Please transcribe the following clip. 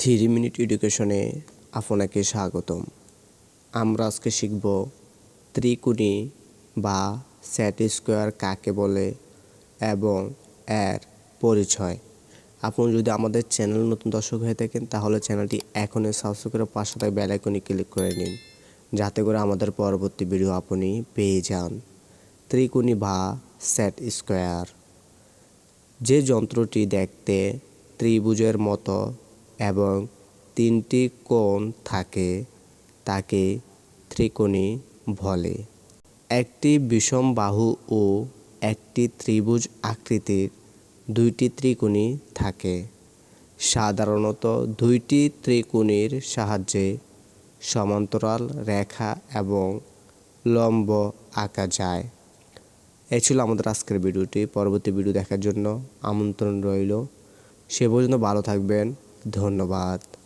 Three minute এডুকেশনে আপনাকে স্বাগতম। আমরা আজকে শিখব ত্রিকোণী বা স্যাট স্কোয়ার কাকে বলে এবং এর পরিচয়। আপনি যদি আমাদের চ্যানেল নতুন দর্শক হয়ে থাকেন, তাহলে চ্যানেলটি এখনই সাবস্ক্রাইব করে পাশে থাকা বেল আইকনে ক্লিক করে নিন, যাতে করে আমাদের পরবর্তী ভিডিও আপনি পেয়ে যান। ত্রিকোণী বা স্যাট স্কোয়ার। যে যন্ত্রটি দেখতে ত্রিভুজের মতো এবং তিনটি কোণ থাকে তাকে ত্রিকোণী বলে। একটি বিষম বাহু ও একটি ত্রিভুজ আকৃতির দুইটি ত্রিকোণী থাকে। সাধারণত দুইটি ত্রিকোণীর সাহায্যে সমান্তরাল রেখা এবং লম্ব আঁকা যায়। এ ছিল আমাদের আজকের ভিডিওটি। পরবর্তী ভিডিও দেখার জন্য আমন্ত্রণ রইল। সে পর্যন্ত ভালো থাকবেন। ধন্যবাদ।